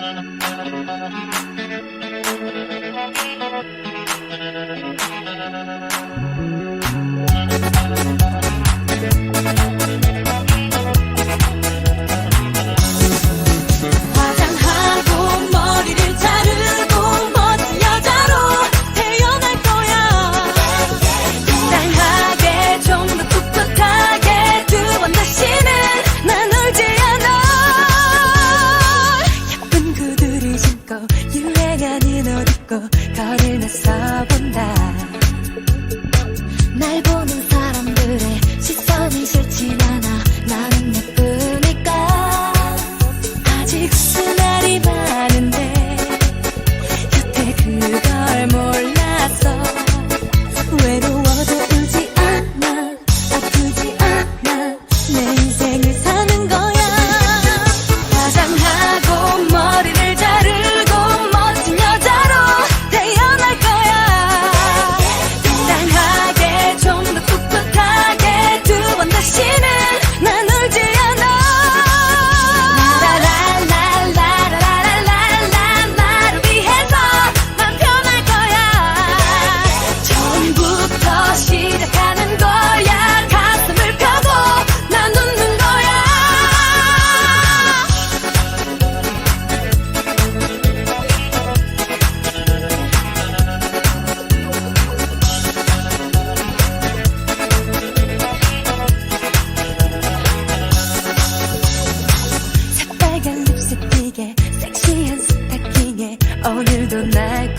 Thank you. 쨍한 흰옷 입고 거리를 나서본다. 날 보는 사람들의 오늘도 날